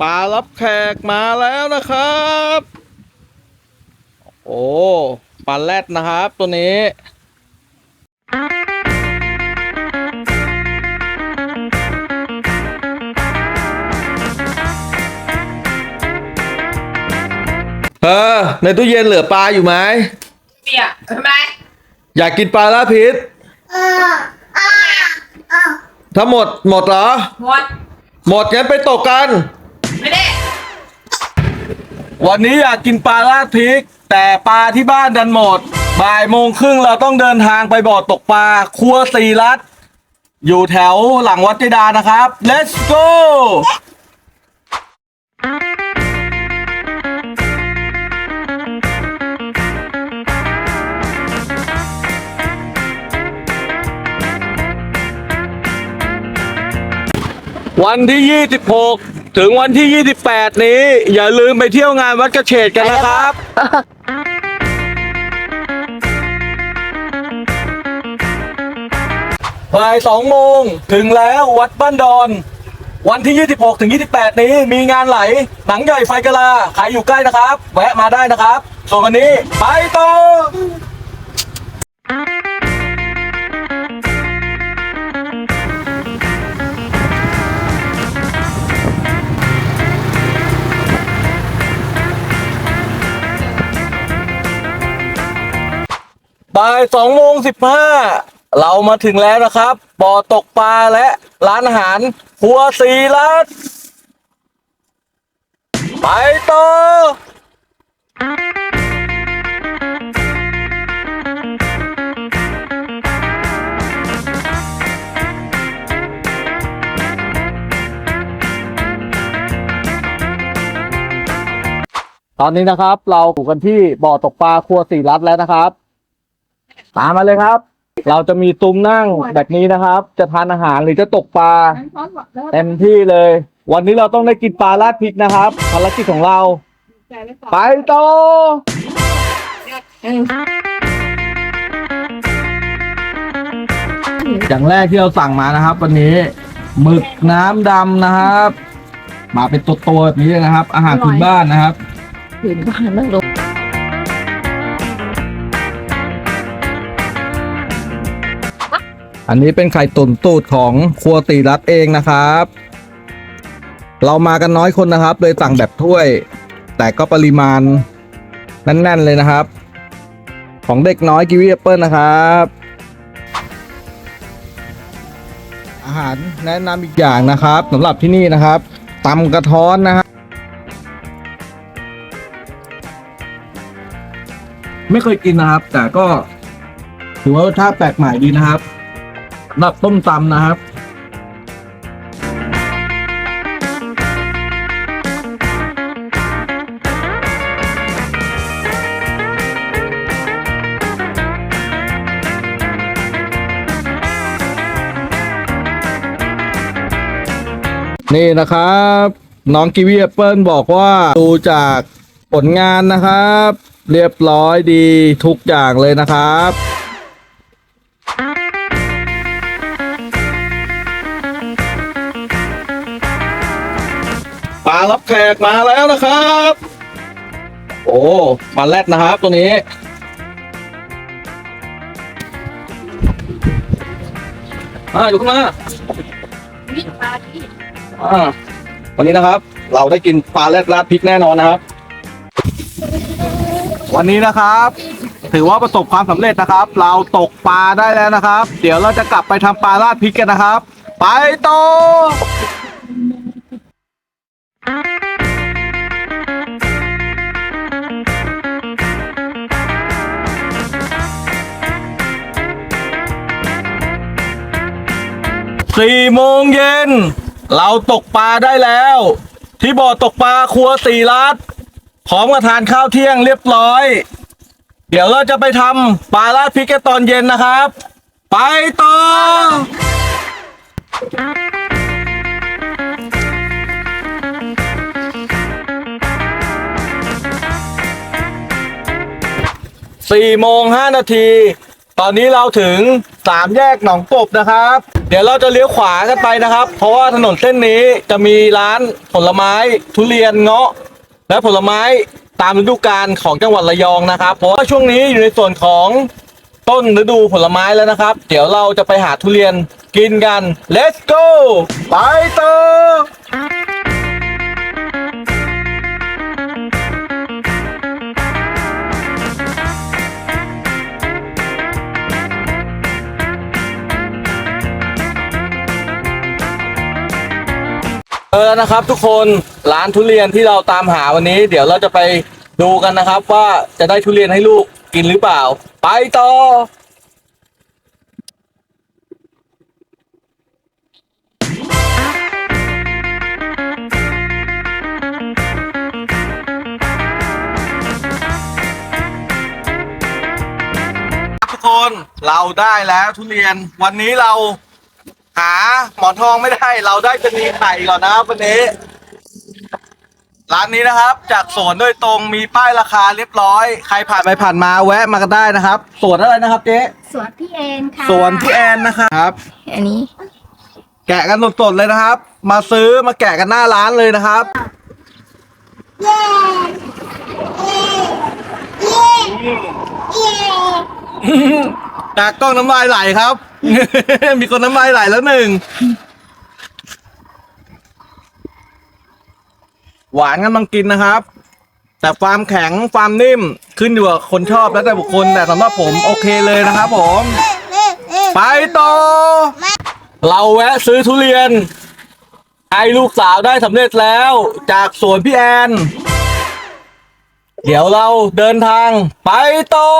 ปลารับแขกมาแล้วนะครับ โอ้ปลาแรดนะครับ ตัวนี้เออในตู้เย็นเหลือปลาอยู่ไหมเนี่ยทำไมอยากกินปลาลาพิษถ้าหมดหมดเหรอ หมด หมดงั้นไปตกกันไม่ได้ วันนี้อยากกินปลาลาดพริก แต่ปลาที่บ้านดันหมด บ่ายโมงครึ่งเราต้องเดินทางไปบ่อตกปลาครัวสีรัดอยู่แถวหลังวัดเจดานะครับ let's go วันที่ 26 ถึงวันที่ 28 นี้ อย่าลืมไปเที่ยวงานวัดกระเฉดกันนะครับ บ่ายสองโมงถึงแล้ววัดบ้านดอน วันที่ 26 ถึง 28 นี้มีงานไหล หนังใหญ่ไฟกะลาขายอยู่ใกล้นะครับ แวะมาได้นะครับ ส่วนวันนี้ไปต่อ บ่ายสองโมงสิบห้าเรามาถึงแล้วนะครับบ่อตกปลาและร้านอาหารครัวสีรัดไปต่อตอนนี้นะครับ เราอยู่กันที่บ่อตกปลาครัวสีรัดแล้วนะครับ ตามมาเลยครับ เราจะมีซุ้มนั่งแบบนี้นะครับ จะทานอาหารหรือจะตกปลาเต็มที่เลย วันนี้เราต้องได้กินปลาราดพริกนะครับภารกิจของเรา ไปต่ออย่างแรกที่เราสั่งมานะครับ วันนี้หมึกน้ำดำนะครับ มาเป็นตัวๆแบบนี้เลยนะครับ อาหารพื้นบ้านนะครับถึงบ้านนั่งลง อันนี้เป็นไข่ตุ๋นตูดของครัวตีรัตเองนะครับ เรามากันน้อยคนนะครับ เลยสั่งแบบถ้วย แต่ก็ปริมาณแน่น ๆ เลยนะครับ ของเด็กน้อยกิวีแอปเปิลนะครับ อาหารแนะนำอีกอย่างนะครับสำหรับที่นี่นะครับตำกระท้อนนะครับไม่เคยกินนะครับ แต่ก็ถือว่ารสชาติแปลกใหม่ดีนะครับ รับต้มตำนะครับ นี่นะครับ น้องกิวีแอปเปิลบอกว่าดูจากผลงานนะครับ เรียบร้อยดีทุกอย่างเลยนะครับ ปลารับแขกมาแล้วนะครับ โอ้ปลาแรดนะครับตัวนี้ อ่าอยู่ข้างหน้าอ่าวันนี้นะครับ เราได้กินปลาแรดราดพริกแน่นอนนะครับ วันนี้นะครับ ถือว่าประสบความสำเร็จนะครับ เราตกปลาได้แล้วนะครับ เดี๋ยวเราจะกลับไปทำปลาราดพริกกันนะครับ ไปต่อ สี่โมงเย็น เราตกปลาได้แล้ว ที่บ่อตกปลาครัวสี่ลัดพร้อมกับทานข้าวเที่ยงเรียบร้อย เดี๋ยวเราจะไปทำปลาราดพริกกันตอนเย็นนะครับ ไปต่อ สี่โมงห้านาที ตอนนี้เราถึงสามแยกหนองกบนะครับ เดี๋ยวเราจะเลี้ยวขวากันไปนะครับ เพราะว่าถนนเส้นนี้จะมีร้านผลไม้ทุเรียนเงาะ และผลไม้ตามฤดูกาลของจังหวัดระยองนะครับ เพราะว่าช่วงนี้อยู่ในส่วนของต้นฤดูผลไม้แล้วนะครับ เดี๋ยวเราจะไปหาทุเรียนกินกัน let's go ไปต่อ ออนะครับ ทุกคนร้านทุเรียนที่เราตามหาวันนี้ เดี๋ยวเราจะไปดูกันนะครับ ว่าจะได้ทุเรียนให้ลูกกินหรือเปล่า ไปต่อทุกคนเราได้แล้วทุเรียนวันนี้เรา หาหมอนทองไม่ได้เราได้จะมีไข่ก่อนนะครับวันนี้ ร้านนี้นะครับ จากสวนโดยตรงมีป้ายราคาเรียบร้อย ใครผ่านไปผ่านมาแวะมากันได้นะครับสวนอะไรนะครับเจ๊สวนพี่เอนค่ะสวนพี่แอนนะครับ อันนี้ แกะกันสดๆเลยนะครับ มาซื้อมาแกะกันหน้าร้านเลยนะครับ จากกล้องน้ำลายไหลครับ มีคนน้ำลายไหลแล้วหนึ่ง หวานกำลังกินนะครับ แต่ความแข็งความนิ่มขึ้นอยู่กับคนชอบแล้วแต่บุคคลแต่สำหรับผมโอเคเลยนะครับผม ไปต่อ เราแวะซื้อทุเรียนให้ลูกสาวได้สำเร็จแล้ว จากสวนพี่แอน เดี๋ยวเราเดินทางไปต่อ